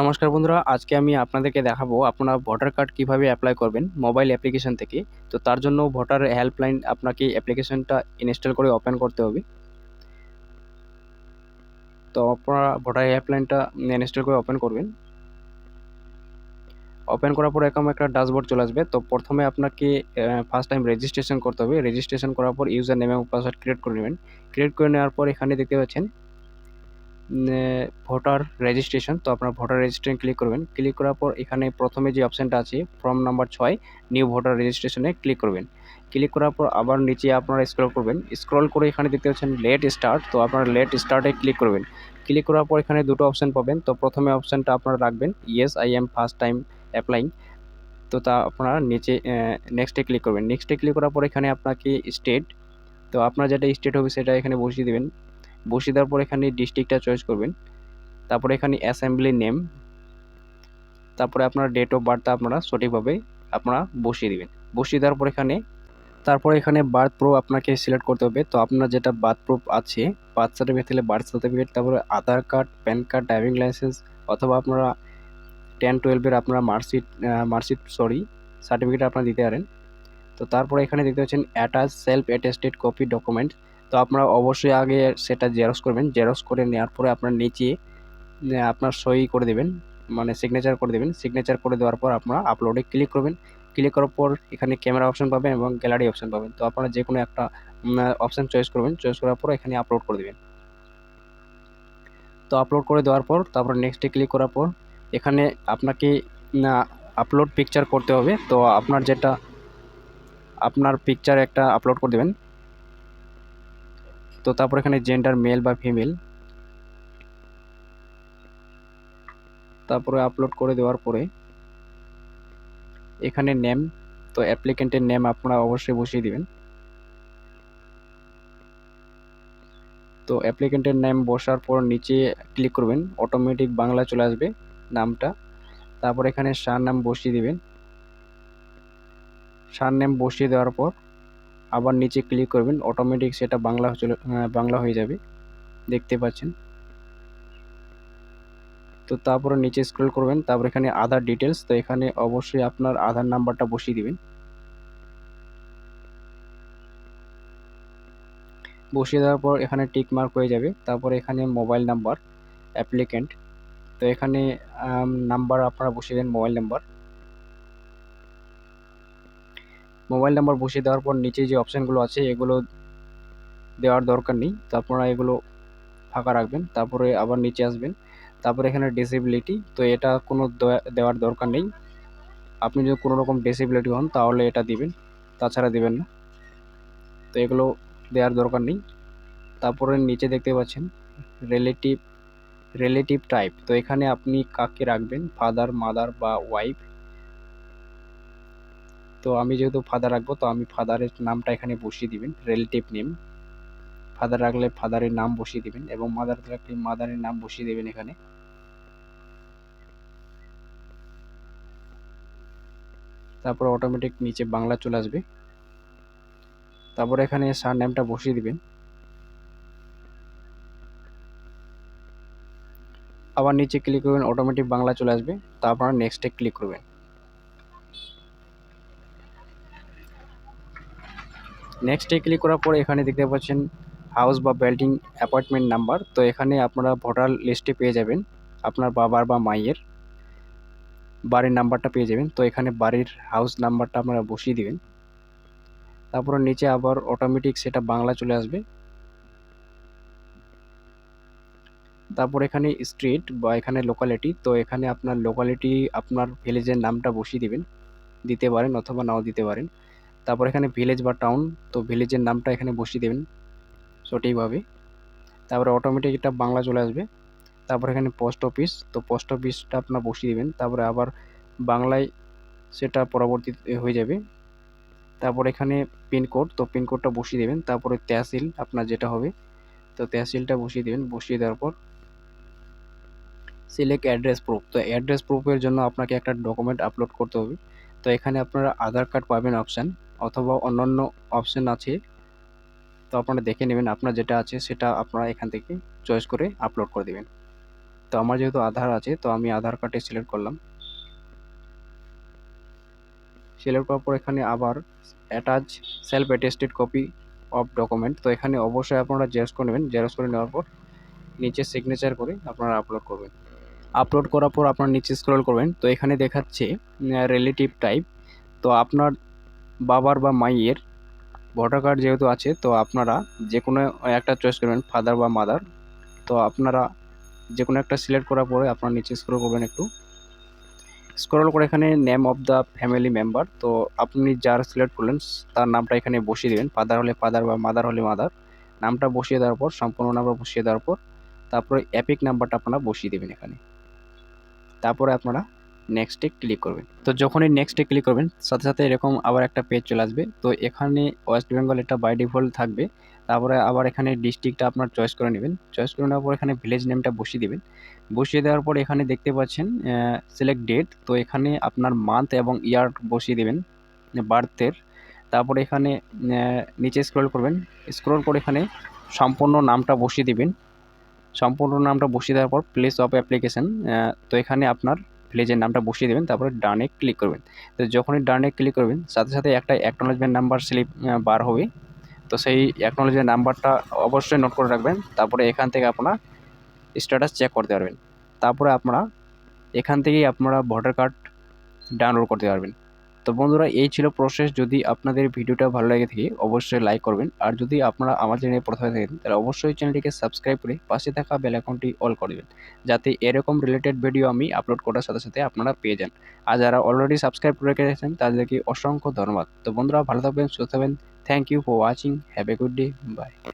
নমস্কার বন্ধুরা, আজকে আমি আপনাদেরকে দেখাবো আপনারা ভোটার কার্ড কীভাবে অ্যাপ্লাই করবেন মোবাইল অ্যাপ্লিকেশন থেকে। তো তার জন্য ভোটার হেল্পলাইন আপনাকে অ্যাপ্লিকেশনটা ইনস্টল করে ওপেন করতে হবে। তো আপনারা ভোটার হেল্পলাইনটা ইনস্টল করে ওপেন করবেন। ওপেন করার পর এরকম একটা ড্যাশবোর্ড চলে আসবে। তো প্রথমে আপনাকে ফার্স্ট টাইম রেজিস্ট্রেশন করতে হবে। রেজিস্ট্রেশন করার পর ইউজার নেম এবং পাসওয়ার্ড ক্রিয়েট করে নেবেন। ক্রিয়েট করে নেওয়ার পর এখানে দেখতে পাচ্ছেন ভোটার রেজিস্ট্রেশন তো আপনার ভোটার রেজিস্ট্রেশন ক্লিক করবেন। ক্লিক করার পর এখানে প্রথমে যে অপশানটা আছে ফর্ম নাম্বার ছয় নিউ ভোটার রেজিস্ট্রেশনে ক্লিক করবেন। ক্লিক করার পর আবার নিচে আপনারা স্ক্রল করবেন। স্ক্রল করে এখানে দেখতে পাচ্ছেন লেট স্টার্ট তো আপনারা লেট স্টার্টে ক্লিক করবেন। ক্লিক করার পর এখানে দুটো অপশান পাবেন। তো প্রথমে অপশানটা আপনারা রাখবেন yes I am first time applying তো তা আপনারা নিচে নেক্সটে ক্লিক করবেন। নেক্সটে ক্লিক করার পর এখানে আপনাকে স্টেট তো আপনার যেটা স্টেট হবে সেটা এখানে বসিয়ে দেবেন। বসিয়ে দেওয়ার পর এখানে ডিস্ট্রিক্টটা চয়েস করবেন। তারপরে এখানে অ্যাসেম্বলি নেম তারপরে আপনার ডেট অফ বার্থ আপনারা সঠিকভাবে আপনারা বসিয়ে দিবেন। বসিয়ে দেওয়ার পর এখানে, তারপরে এখানে বার্থ প্রুফ আপনাকে সিলেক্ট করতে হবে। তো আপনার যেটা বার্থ প্রুফ আছে বার্থ সার্টিফিকেট থাকলে বার্থ সার্টিফিকেট তারপরে Aadhaar card PAN card driving licence অথবা আপনারা টেন টুয়েলভের আপনারা মার্কশিট মার্কশিট সরি সার্টিফিকেট আপনারা দিতে পারেন। তো তারপরে এখানে দেখতে পাচ্ছেন attach self attested copy document তো আপনারা অবশ্যই আগে সেটা জেরক্স করবেন। জেরক্স করে নেওয়ার পরে আপনার নিচে আপনার সই করে দেবেন। মানে সিগনেচার করে দেবেন। সিগনেচার করে দেওয়ার পর আপনারা আপলোডে ক্লিক করবেন। ক্লিক করার পর এখানে ক্যামেরা অপশন পাবেন এবং গ্যালারি অপশন পাবেন। তো আপনারা যে কোনো একটা অপশান চয়েস করবেন। চয়েস করার পর এখানে আপলোড করে দেবেন। তো আপলোড করে দেওয়ার পর তারপর নেক্সটে ক্লিক করার পর এখানে আপনাকে আপলোড পিকচার করতে হবে। তো আপনার যেটা, আপনার পিকচার একটা আপলোড করে দেবেন। তো তারপর এখানে জেন্ডার মেল বা ফিমেল তারপরে আপলোড করে দেওয়ার পরে এখানে নেম তো অ্যাপ্লিকেন্টের নেম আপনারা অবশ্যই বসিয়ে দিবেন। তো অ্যাপ্লিকেন্টের নেম বসার পর নিচে ক্লিক করবেন অটোমেটিক বাংলা চলে আসবে নামটা। তারপর এখানে সার নাম বসিয়ে দিবেন। সার নেম বসিয়ে দেওয়ার পর আবার নিচে ক্লিক করবেন অটোমেটিক সেটা বাংলা চলে বাংলা হয়ে যাবে। দেখতে পাচ্ছেন? তো তারপরে নিচে স্ক্রল করবেন, তারপর এখানে আধার ডিটেলস তো এখানে অবশ্যই আপনার আধার নাম্বারটা বসিয়ে দিবেন। বসিয়ে দেওয়ার পর এখানে টিক মার্ক হয়ে যাবে, তারপর এখানে মোবাইল নাম্বার অ্যাপ্লিকেন্ট তো এখানে নাম্বার আপনারা বসিয়ে দেন মোবাইল নাম্বার মোবাইল নাম্বার বসিয়ে দেওয়ার পর নিচে যে অপশানগুলো আছে, এগুলো দেওয়ার দরকার নেই। তো আপনারা এগুলো ফাঁকা রাখবেন, তারপরে আবার নিচে আসবেন। তারপরে এখানে ডিসেবিলিটি তো এটা কোনো দেওয়ার দরকার নেই। আপনি যদি কোনো রকম ডিসেবিলিটি হন, তাহলে এটা দিবেন, তাছাড়া দিবেন না। তো এগুলো দেওয়ার দরকার নেই। তারপরে নিচে দেখতে পাচ্ছেন রিলেটিভ রিলেটিভ টাইপ তো এখানে আপনি কাকে রাখবেন? ফাদার মাদার বা ওয়াইফ তো আমি যেহেতু ফাদার রাখব, তো আমি ফাদারের নামটা এখানে বসিয়ে দিবেন রিলেটিভ নেম ফাদার রাখলে ফাদারের নাম বসিয়ে দিবেন এবং মাদার রাখলে মাদারের নাম বসিয়ে দেবেন এখানে। তারপর অটোমেটিক নিচে বাংলা চলে আসবে। তারপর এখানে সার নেমটা বসিয়ে দিবেন। আবার নিচে ক্লিক করবেন অটোমেটিক বাংলা চলে আসবে। তারপর নেক্সটে ক্লিক করবেন। নেক্সটে ক্লিক করার পর এখানে দেখতে পাচ্ছেন হাউস বা বিল্ডিং অ্যাপার্টমেন্ট নাম্বার তো এখানে আপনারা ভোটার লিস্টে পেয়ে যাবেন আপনার বাবার বা মায়ের বাড়ির নাম্বারটা পেয়ে যাবেন। তো এখানে বাড়ির হাউস নাম্বারটা আপনারা বসিয়ে দিবেন। তারপরে নিচে আবার অটোমেটিক সেটা বাংলা চলে আসবে। তারপর এখানে স্ট্রিট বা এখানে লোকালিটি তো এখানে আপনার লোকালিটি আপনার ভিলেজের নামটা বসিয়ে দিবেন। দিতে পারেন অথবা নাও দিতে পারেন। তারপর এখানে ভিলেজ বা টাউন তো ভিলেজের নামটা এখানে বসিয়ে দেবেন সঠিকভাবে। তারপরে অটোমেটিক এটা বাংলা চলে আসবে। তারপর এখানে পোস্ট অফিস তো পোস্ট অফিসটা আপনার বসিয়ে দেবেন। তারপরে আবার বাংলায় সেটা পরবর্তী হয়ে যাবে। তারপর এখানে পিনকোড তো পিনকোডটা বসিয়ে দেবেন। তারপরে তহসিল, আপনার যেটা হবে, তো তহসিলটা বসিয়ে দেবেন। বসিয়ে দেওয়ার পর সিলেক্ট অ্যাড্রেস প্রুফ তো অ্যাড্রেস প্রুফের জন্য আপনাকে একটা ডকুমেন্ট আপলোড করতে হবে। তো এখানে আপনারা আধার কার্ড পাবেন অপশান অথবা অন্যান্য অপশান আছে, তো আপনারা দেখে নেবেন আপনার যেটা আছে সেটা আপনারা এখান থেকে চয়েস করে আপলোড করে দেবেন। তো আমার যেহেতু আধার আছে, তো আমি আধার কার্ডে সিলেক্ট করলাম। সিলেক্ট করার পর এখানে আবার attach self attested copy of document তো এখানে অবশ্যই আপনারা জেরক্স করে নেবেন। জেরক্স করে নেওয়ার পর নিচে সিগনেচার করে আপনারা আপলোড করবেন। আপলোড করার পর আপনার নিচে স্ক্রল করবেন। তো এখানে দেখাচ্ছে রিলেটিভ টাইপ তো আপনার বাবার বা মাইয়ের ভোটার কার্ড যেহেতু আছে, তো আপনারা যে কোনো একটা চয়েস করবেন ফাদার বা মাদার তো আপনারা যে কোনো একটা সিলেক্ট করার পরে আপনার নিচে স্ক্রল করবেন একটু। স্ক্রল করে এখানে name of the family member তো আপনি যার সিলেক্ট করলেন, তার নামটা এখানে বসিয়ে দেবেন। ফাদার হলে ফাদার বা মাদার হলে মাদার নামটা বসিয়ে দেওয়ার পর, সম্পূর্ণ নাম্বার বসিয়ে দেওয়ার পর, তারপরে অ্যাপিক নাম্বারটা আপনারা বসিয়ে দেবেন এখানে। তারপরে আপনারা নেক্সটে ক্লিক করবেন। তো যখনই নেক্সটে ক্লিক করবেন, সাথে সাথে এরকম আবার একটা পেজ চলে আসবে। তো এখানে ওয়েস্ট বেঙ্গল এটা বাই ডিফল্ট থাকবে। তারপরে আবার এখানে ডিস্ট্রিক্টটা আপনার চয়েস করে নেবেন। চয়েস করে নেওয়ার পর এখানে ভিলেজ নেমটা বসিয়ে দেবেন। বসিয়ে দেওয়ার পর এখানে দেখতে পাচ্ছেন সিলেক্ট ডেট তো এখানে আপনার মান্থ এবং ইয়ার বসিয়ে দেবেন বার্থের তারপরে এখানে নিচে স্ক্রল করবেন। স্ক্রল করে এখানে সম্পূর্ণ নামটা বসিয়ে দিবেন। সম্পূর্ণ নামটা বসিয়ে দেওয়ার পর প্লেস অফ অ্যাপ্লিকেশান তো এখানে আপনার ভিলেজের নামটা বসিয়ে দেবেন, তারপরে ডানে ক্লিক করবেন। তো যখনই ডানে ক্লিক করবেন, সাথে সাথে একটা অ্যাকনোলজমেন্ট নাম্বার স্লিপ বার হবে। তো সেই অ্যাকনোলজমেন্ট নাম্বারটা অবশ্যই নোট করে রাখবেন, তারপরে এখান থেকে আপনার স্ট্যাটাস চেক করতে পারবেন। তারপরে আপনারা এখান থেকেই আপনারা ভোটার কার্ড ডাউনলোড করতে পারবেন। তো বন্ধুরা, এই ছিল প্রসেস যদি আপনাদের ভিডিওটা ভালো লাগে থাকে, অবশ্যই লাইক করবেন। আর যদি আপনারা আমার চ্যানেলে প্রথমে থাকেন, তাহলে অবশ্যই চ্যানেলটিকে সাবস্ক্রাইব করে পাশে থাকা বেল আইকনটি অল করবেন যাতে এরকম রিলেটেড ভিডিও আমি আপলোড করার সাথে সাথে আপনারা পেয়ে যান। আর যারা অলরেডি সাবস্ক্রাইব করে রেখেছেন, তাদেরকে অসংখ্য ধন্যবাদ। তো বন্ধুরা, ভালো থাকবেন, সুস্থ থাকবেন। Thank you for watching have a good day bye